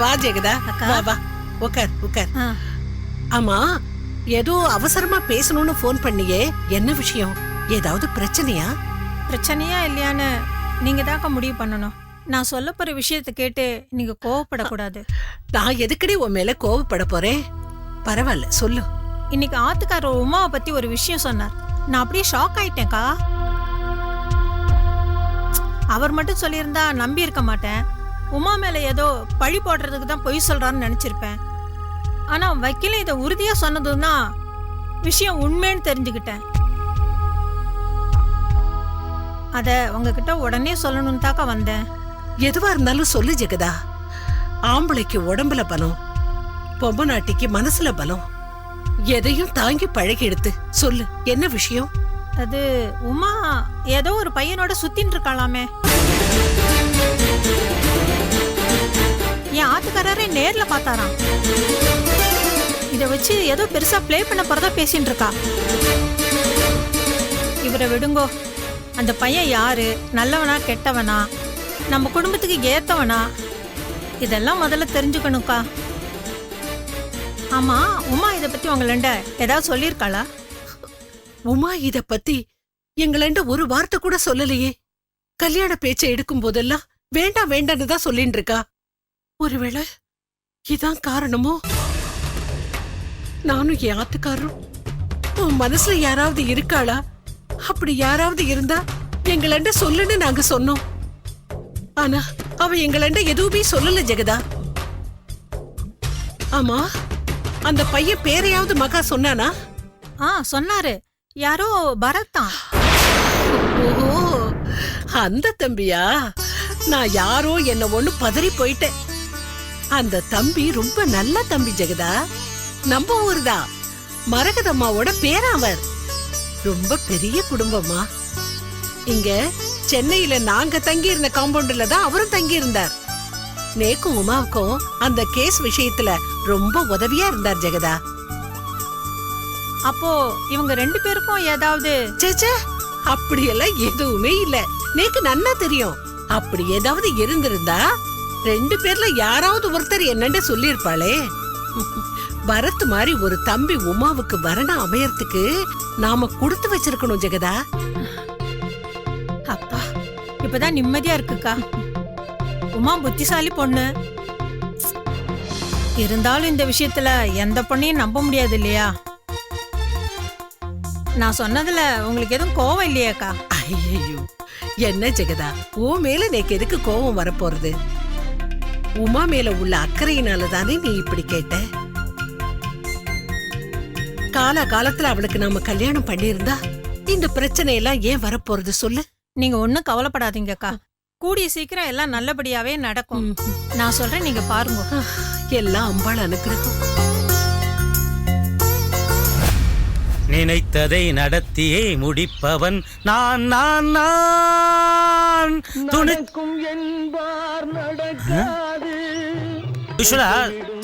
வா ஜெகதா. வா வா. உட்கார் உட்கார் ஆமா ஏதோ அவசரமா பேசணும்னு ஃபோன் பண்ணியே. என்ன விஷயம்? ஏதாவது பிரச்சனையா? பிரச்சனையா இல்லையான்னு நீங்க தாக்க முடிவு பண்ணணும். நான் சொல்ல போற விஷயத்தை கேட்டு நீங்க கோவப்படக்கூடாது. நான் எதுக்கடி உன் மேல கோவப்பட போறேன்? பரவாயில்ல சொல்லு. இன்னைக்கு ஆத்துக்காரர் உமாவை பத்தி ஒரு விஷயம் சொன்னார். நான் அப்படியே ஷாக் ஆயிட்டேன்க்கா. அவர் மட்டும் சொல்லியிருந்தா நம்பி இருக்க மாட்டேன். உமா மேல ஏதோ பழி போடுறதுக்கு தான் பொய் சொல்றான்னு நினைச்சிருப்பேன். ஆனா வக்கீல இதை உறுதியா சொன்னதும் தான் விஷயம் உண்மைன்னு தெரிஞ்சுக்கிட்டேன். அத உங்ககிட்ட உடனே சொல்லணும்னு தாக்கா வந்தேன். எதுவா இருந்தாலும் சொல்லு ஜெகதா. ஆம்பளைக்கு உடம்புல பலம் பொம்மநாட்டிக்கு மனசுல பலம். எதையும் தாங்கி பழகி எடுத்து சொல்லு என்ன விஷயம்? அது உமா ஏதோ ஒரு பையனோட சுத்தின்னு இருக்காளாமே. என் ஆத்துக்காரரே நேர்ல பார்த்தாராம். இத வச்சு ஏதோ பெருசா ப்ளே பண்ண போறதா பேசிட்டு இருக்கா. இவரை விடுங்கோ. அந்த பையன் யாரு? நல்லவனா கெட்டவனா? நம்ம குடும்பத்துக்கு ஏத்தவனா? இதெல்லாம் முதல்ல தெரிஞ்சுக்கணும்க்கா. ஆமா உமா இதை பத்தி உங்களண்ட ஏதாவது சொல்லியிருக்காளா? உமா இத பத்தி எங்களண்ட ஒரு வார்த்தை கூட சொல்லலையே. கல்யாண பேச்சை எடுக்கும் போதெல்லாம் வேண்டாம் வேண்டான்னு தான் சொல்லிட்டு இருக்கா? ஒருவேளை இதான் காரணமோ? நானும் என் ஆத்துக்காரரும் உன் மனசுல யாராவது இருக்காளா? அப்படி யாராவது இருந்தா எங்களண்ட சொல்லுன்னு நாங்க சொன்னோம். ஆனா அவ எங்களண்ட எதுவுமே சொல்லல ஜெகதா. ஆமா அந்த பையன் பேரையாவது மகா சொன்னானா? ஆ சொன்னாரு. யாரோ பரத் தான். ஓஹோ அந்த தம்பியா? நான் யாரோ என்ன ஒண்ணு பதறி போயிட்டேன். அந்த தம்பி ரொம்ப நல்ல தம்பி ஜெகதா. நம்ம ஊர்தான் மரகதம்மாவோட பேராவர். ரொம்ப பெரிய குடும்பமா இங்க சென்னையில நாங்க தங்கி இருந்த காம்பவுண்ட்ல தான் அவரும் தங்கி இருந்தார் நேக்கும் உமாவுக்கும் அந்த கேஸ் விஷயத்துல ரொம்ப உதவியா இருந்தார் ஜெகதா. அப்போ இவங்க ரெண்டு பேருக்கும் ஏதாவது? சேச்சே அப்படியெல்லாம் எதுவுமே இல்ல. நேக்கு நன்னா தெரியும். அப்படி ஏதாவது இருந்திருந்தா ரெண்டு பேர்ல யாராவது ஒருத்தர் என்னன்னு சொல்லியிருப்பாளே. பரத் மாதிரி ஒரு தம்பி உமாவுக்கு வரணம் அமையறதுக்கு நாம கொடுத்து வச்சிருக்கணும் ஜெகதா. அப்பா இப்பதான் நிம்மதியா இருக்குக்கா. உமா புத்திசாலி பொண்ணு. இருந்தாலும் இந்த விஷயத்துல எந்த பொண்ணையும் நம்ப முடியாது இல்லையா? நான் சொன்னதுல உங்களுக்கு எதுவும் கோவம் இல்லையாக்கா? ஐயோ என்ன ஜெகதா? ஓ மேல நேக்கு எதுக்கு கோபம் வரப்போறது? உமா மேல உள்ள அக்கறையினால தானே நீ இப்படி கேட்ட? கால காலத்துல அவளுக்கு நாம கல்யாணம் பண்ணியிருந்தா இந்த பிரச்சனை எல்லாம் ஏன் வரப்போறது சொல்லு? நீங்க ஒண்ணும் கவலைப்படாதீங்கக்கா. கூடிய சீக்கிரம் எல்லாம் நல்லபடியாவே நடக்கும். நான் சொல்றேன் நீங்க பாருங்க. எல்லாம் அம்பாள் அனுக்கிரகம். நினைத்ததை நடத்தியே முடிப்பவன் நான் நான் நான். துணி யூஸ்வலா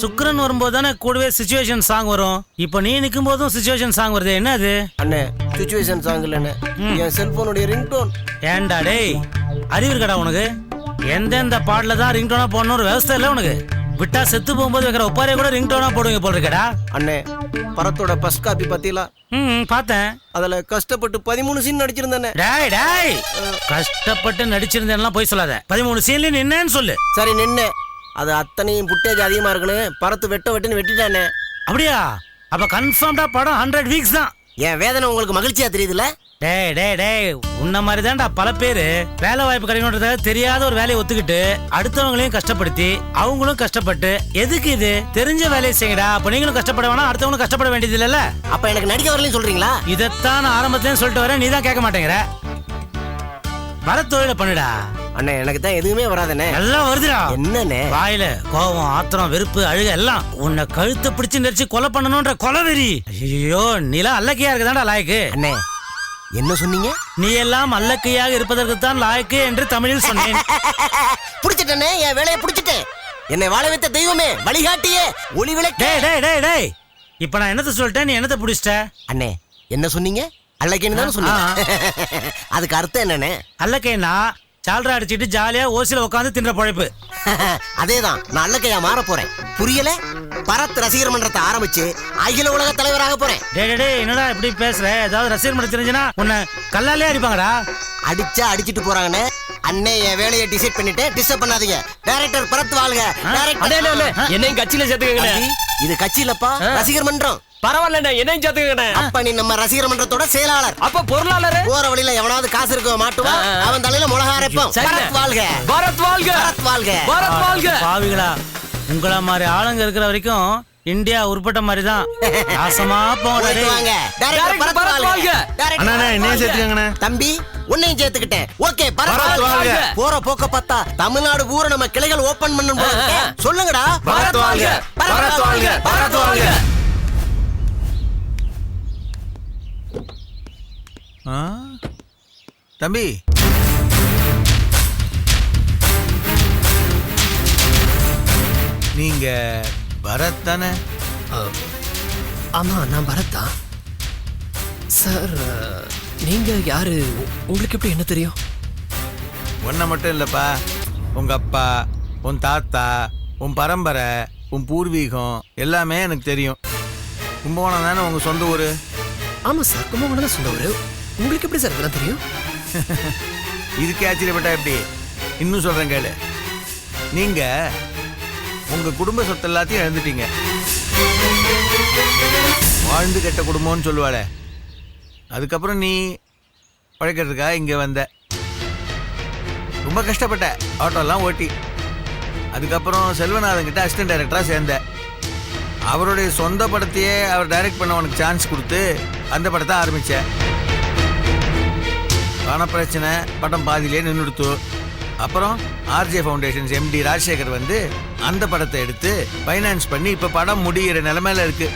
சுக்கரன் வரும்போது தானே கூடவே சுச்சுவேஷன் சாங் வரும்? இப்போ நீ நிற்கும் போதும் சுச்சுவேஷன் சாங் வருது. என்ன அது அண்ணே சுச்சுவேஷன் சாங் இல்லைண்ணே. என் செல்போனுடைய ரிங்டோன் ஏன்டா டேய் அறிவு இருக்கடா உனக்கு? எந்தெந்த பாட்டில் தான் ரிங்டோனா போடணும் ஒரு விவசாயம் இல்லை உனக்கு? விட்டா செத்து போகும்போது வைக்கிற ஒப்பாரே கூட ரிங்டோனா போடுவீங்க போல் இருக்கடா. அண்ணே படத்தோட ஃபர்ஸ்ட் காப்பி பத்திலா? ம் பார்த்தேன். அதுல கஷ்டப்பட்டு பதிமூணு சீன் நடிச்சிருந்தேனே. டேய் டேய். கஷ்டப்பட்டு நடிச்சிருந்தேன்லாம் போய் சொல்லாத. பதிமூணு சீன்ல நின்னேன்னு சொல்லு. சரி நின்னு. அது அத்தனையும் புட்டேஜ் அதிகமா இருக்குன்னு பரத்து வெட்ட வெட்டுன்னு வெட்டிட்டானே. அப்படியா? அப்ப கன்ஃபார்ம்டா படம் ஹண்ட்ரட் வீக்ஸ் தான். என் வேதனை உங்களுக்கு மகிழ்ச்சியா தெரியுதுல டேய் டேய் டேய் உன்ன மாதிரி தான்டா பல பேரு வேலை வாய்ப்பு கிடைக்கணுன்றத தெரியாத ஒரு வேலையை ஒத்துக்கிட்டு அடுத்தவங்களையும் கஷ்டப்படுத்தி அவங்களும் கஷ்டப்பட்டு எதுக்கு இது? தெரிஞ்ச வேலையை செய்யுங்கடா அப்ப நீங்களும் கஷ்டப்பட வேணாம் அடுத்தவங்களும் கஷ்டப்பட வேண்டியது இல்லைல்ல? அப்ப எனக்கு நடிக்க வரலன்னு சொல்றீங்களா? இதைத்தான் நான் ஆரம்பத்திலேயும் சொல்லிட்டு வரேன். நீ தான் கேட்க மாட்டேங்கிற. வர தொழில பண்ணுடா. அண்ணே எனக்கு தான் எதுவுமே வராதண்ணே. எல்லாம் வருதுடா. என்னண்ணே? வாயில கோபம் ஆத்திரம் வெறுப்பு அழுக எல்லாம் உன்னை கழுத்தை பிடிச்சு நெரிச்சு கொலை பண்ணணும்ன்ற கொலவெறி. ஐயோ நீலாம் அல்லக்கையா இருக்குதான்டா லாயக்கு. அண்ணே என்ன சொன்னீங்க? நீ எல்லாம் அல்லக்கையாக இருப்பதற்கு தான் லாயக்கு என்று தமிழில் சொன்னேன். புடிச்சிட்டேனே என் வேலையை புடிச்சிட்டேன். என்னை வாழ வைத்த தெய்வமே வழிகாட்டியே ஒளி விளக்கே டேய் டேய் டேய் டேய். இப்ப நான் என்னத்த சொல்லிட்டேன் நீ என்னத்த பிடிச்சிட்ட? அண்ணே என்ன சொன்னீங்க? அல்லக்கேன்னு தானே சொன்னீங்க அதுக்கு அர்த்தம் என்னண்ணே? அல்லக்கைனா சால்ரா அடிச்சிட்டு ஜாலியா ஓசில உட்காந்து தின்ற பழைப்பு. அதேதான் நான் அல்லக்கையா மாற போறேன். புரியல? பரத் ரசிகர் மன்றத்தை ஆரம்பிச்சு அகில உலக தலைவராக போறேன். டே டே டே என்னடா இப்படி பேசுற? ஏதாவது ரசிகர் மன்றம் தெரிஞ்சுனா உன்னை கல்லாலே அடிப்பாங்கடா. அடிச்சா அடிச்சிட்டு போறாங்கன்னு அண்ணே என் வேலையை டிசைட் பண்ணிட்டு டிஸ்டர்ப் பண்ணாதீங்க. டைரக்டர் பரத் வாழ்க. டைரக்டர் என்னையும் கட்சியில சேர்த்துக்கங்கண்ணே. தம்பி, இது கட்சி இல்லப்பா ரசிகர் மன்றம். பரவாயில்லண்ணே என்னையும் சேர்த்துக்கங்கண்ணே. அப்ப நீ நம்ம ரசிகர் மன்றத்தோட செயலாளர். அப்ப பொருளாளரு? போற வழியில எவனாவது காசு இருக்க மாட்டுவான். அவன் தலையில மிளகா அரைப்போம். வாழ்க. பாரத் வாழ்க. பரத் வாழ்க. பாரத் வாழ்க. பாவிகளா. உங்கள மாதிரி ஆளுங்க இருக்கிற வரைக்கும் இந்தியா உருப்பட்ட மாதிரி தான் நாசமா. வாங்க. சேர்த்துக்கங்கண்ணே. தம்பி உன்னையும் சேர்த்துக்கிட்டேன். ஓகே. போற போக்க பார்த்தா தமிழ்நாடு பூரா நம்ம கிளைகள் ஓபன் ஆ. சொல்லுங்கடா. பாரத் வாழ்க. பாரத் வாழ்க. பாரத் வாழ்க. ஆ? தம்பி நீங்க பரத் தானே? ஆமா நான் பரத் தான். சார் நீங்க யாரு? உங்களுக்கு எப்படி என்ன தெரியும்? ஒன்றை மட்டும் இல்லைப்பா. உங்க அப்பா உன் தாத்தா உன் பரம்பரை உன் பூர்வீகம் எல்லாமே எனக்கு தெரியும். கும்பகோணம் தானே உங்க சொந்த ஊர்? ஆமா சார் கும்பகோணம் தான் சொந்த ஊரு. உங்களுக்கு எப்படி சார் இதெல்லாம் தெரியும்? இதுக்கே ஆச்சரியப்பட்டா எப்படி? இன்னும் சொல்றேன் கேளு. நீங்க உங்க குடும்ப சொத்து எல்லாத்தையும் இழந்துட்டீங்க. வாழ்ந்து கெட்ட குடும்பம்னு சொல்லுவாளே. அதுக்கப்புறம் நீ உழைக்கிறதுக்கா இங்க வந்த. ரொம்ப கஷ்டப்பட்ட. ஆட்டோலாம் ஓட்டி. அதுக்கப்புறம் செல்வநாதன் கிட்ட அசிஸ்டன்ட் டைரக்டராக சேர்ந்த. அவருடைய சொந்த படத்தையே அவர் டைரக்ட் பண்ண உனக்கு சான்ஸ் கொடுத்து அந்த படத்தை ஆரம்பிச்சேன் பண பிரச்சனை படம் பாதியிலே நின்றுடுத்து. அப்புறம் ஆர்ஜே ஃபவுண்டேஷன்ஸ் எம்டி ராஜசேகர் வந்து அந்த படத்தை எடுத்து ஃபைனான்ஸ் பண்ணி இப்போ படம் முடிகிற நிலைமையில இருக்கு.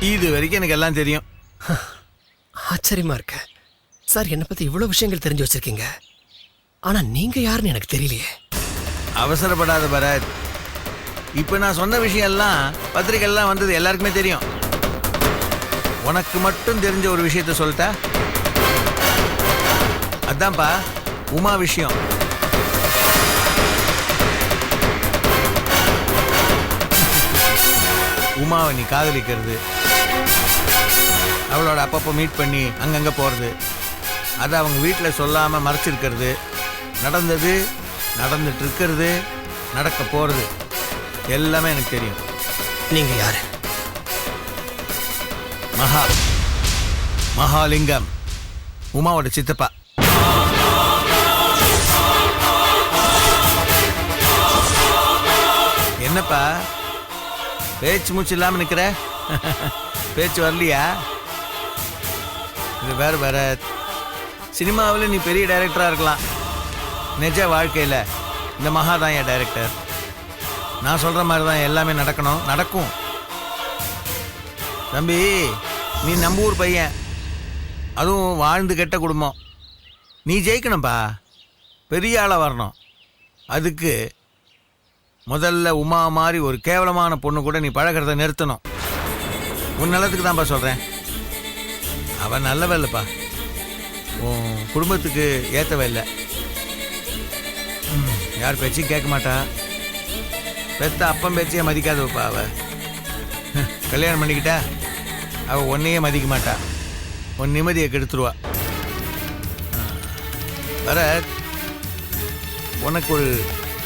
இது வரைக்கும் எனக்கு எல்லாம் தெரியும். ஆச்சரியமா இருக்கு. சார் என்னை பத்தி இவ்வளவு விஷயங்கள் தெரிஞ்சு வச்சிருக்கீங்க. ஆனா நீங்க யாருன்னு எனக்கு தெரியலையே. அவசரப்படாத பரத். இப்போ நான் சொன்ன விஷயம் எல்லாம் பத்திரிக்கைலாம் வந்தது எல்லாருக்குமே தெரியும். உனக்கு மட்டும் தெரிஞ்ச ஒரு விஷயத்த சொல்லிட்டா? அதான்ப்பா உமா விஷயம். உமாவை நீ காதலிக்கிறது. அவளோட அப்பப்போ மீட் பண்ணி அங்கங்கே போகிறது அதை அவங்க வீட்டில் சொல்லாமல் மறைச்சிருக்கிறது. நடந்தது நடந்துட்டு இருக்கிறது நடக்க போகிறது எல்லாமே எனக்கு தெரியும். நீங்க யாரு? மகா மகாலிங்கம். உமாவோட சித்தப்பா. என்னப்பா? பேச்சு மூச்சு இல்லாமல் நிற்கிற பேச்சு வரலையா? இது வேறு வேற. சினிமாவில் நீ பெரிய டைரக்டராக இருக்கலாம். நிஜ வாழ்க்கையில். இந்த மகா தான் என் டைரக்டர் நான் சொல்கிற மாதிரி தான் எல்லாமே நடக்கணும். நடக்கும். தம்பி நீ நம்ம ஊர் பையன். அதுவும் வாழ்ந்து கெட்ட குடும்பம். நீ ஜெயிக்கணும்ப்பா பெரிய ஆளாக வரணும். அதுக்கு முதல்ல உமா மாதிரி ஒரு கேவலமான பொண்ணு கூட நீ பழகிறத நிறுத்தணும். உன் நல்லதுக்கு தான்ப்பா சொல்கிறேன் அவன் நல்லவ இல்லைப்பா. உன் குடும்பத்துக்கு ஏற்றவ இல்லை. யார் பேச்சையும் கேட்க மாட்டா. பெத்த அப்பம் பேச்சையே மதிக்காதவப்பா அவ. கல்யாணம் பண்ணிக்கிட்டா அவள் உன்னையே மதிக்க மாட்டா. உன் நிம்மதியை கெடுத்துருவா. வர உனக்கு ஒரு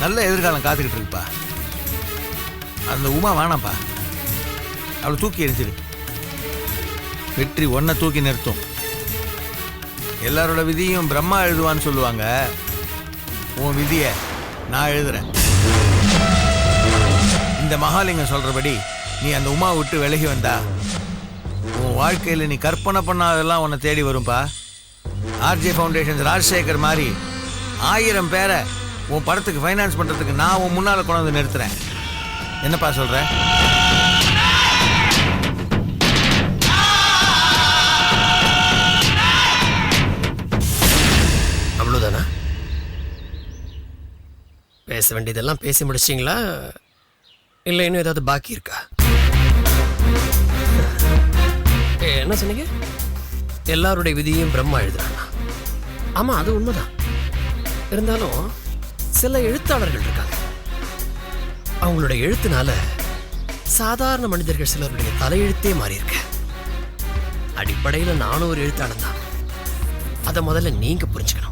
நல்ல எதிர்காலம் காத்துக்கிட்டு இருக்குப்பா. அந்த உமா வேணாம்ப்பா அவளை தூக்கி எரிஞ்சிரு. வெற்றி ஒன்றை தூக்கி நிறுத்தும். எல்லாரோட விதியும் பிரம்மா எழுதுவான்னு சொல்லுவாங்க. உன் விதியை நான் எழுதுறேன். இந்த மகாலிங்கம் சொல்கிறபடி நீ அந்த உமா விட்டு விலகி வந்தா உன் வாழ்க்கையில் நீ கற்பனை பண்ணாதெல்லாம் உன்னை தேடி வரும்பா. ஆர்ஜே ஃபவுண்டேஷன்ஸ் ராஜசேகர் மாதிரி ஆயிரம் பேரை உன் படத்துக்கு ஃபைனான்ஸ் பண்ணுறதுக்கு நான் உன் முன்னால் கொண்டு வந்து நிறுத்துறேன். என்னப்பா சொல்ற? அவ்வளவுதானா? பேச வேண்டியதெல்லாம் பேசி முடிச்சிங்களா இல்லை இன்னும் ஏதாவது பாக்கி இருக்கா? ஏ, என்ன சொன்னீங்க? எல்லாருடைய விதியும் பிரம்மா எழுதுறானா? ஆமாம் அது உண்மைதான். இருந்தாலும் சில எழுத்தாளர்கள் இருக்காங்க. அவங்களோட எழுத்துனால சாதாரண மனிதர்கள் சிலருடைய தலையெழுத்தே மாறி அடிப்படையில் நானும் ஒரு எழுத்தாளன் தான். அதை முதல்ல நீங்கள் புரிஞ்சுக்கணும்.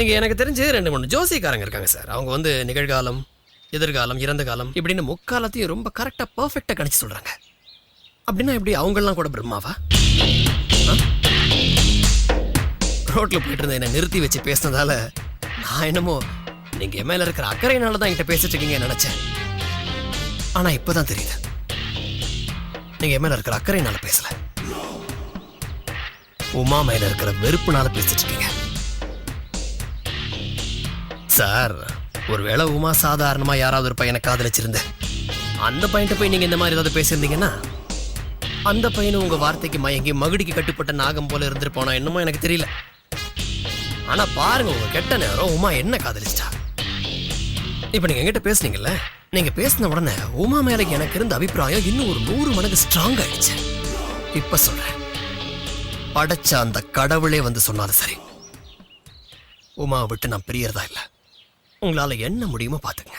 இங்கே எனக்கு தெரிஞ்சு ரெண்டு மூணு ஜோசியக்காரங்க இருக்காங்க சார். அவங்க வந்து நிகழ்காலம் எதிர்காலம் இறந்த காலம் இப்படின்னு முக்காலத்தையும் ரொம்ப கரெக்டாக பர்ஃபெக்டாக கணிச்சு சொல்கிறாங்க அப்படின்னா எப்படி அவங்கெல்லாம் கூட பிரம்மாவா? ரோட்டில் போயிட்டு இருந்த என்னை நிறுத்தி வச்சு பேசினதால நான் என்னமோ நீங்க என் மேல இருக்கிற அக்கறையினால தான் என்கிட்ட பேசிட்டு இருக்கீங்க நினைச்சேன். ஆனா இப்பதான் தெரியுது. நீங்க என் மேல இருக்கிற அக்கறையினால பேசல. உமா மேல இருக்கிற வெறுப்புனால பேசிட்டு இருக்கீங்க. சார் ஒருவேளை உமா சாதாரணமா யாராவது ஒரு பையனை காதலிச்சிருந்த அந்த பையன்ட்ட போய் நீங்க இந்த மாதிரி ஏதாவது பேசியிருந்தீங்கன்னா அந்த பையனும் உங்க வார்த்தைக்கு மயங்கி மகுடிக்கு கட்டுப்பட்ட நாகம் போல இருந்திருப்பானோ என்னமோ எனக்கு தெரியல. ஆனா பாருங்க உங்க கெட்ட நேரம் உமா என்ன காதலிச்சிட்டா? இப்ப நீங்க என்கிட்ட பேசுனீங்கல்ல நீங்க பேசின உடனே உமா மேல எனக்கு இருந்த அபிப்பிராயம் இன்னும் ஒரு நூறு மடங்கு ஸ்ட்ராங் ஆயிடுச்சு. இப்ப சொல்றேன். படைச்ச அந்த கடவுளே வந்து சொன்னாலும் சரி. உமாவை விட்டு நான் பிரியறதா இல்லை. உங்களால என்ன முடியுமோ பாத்துங்க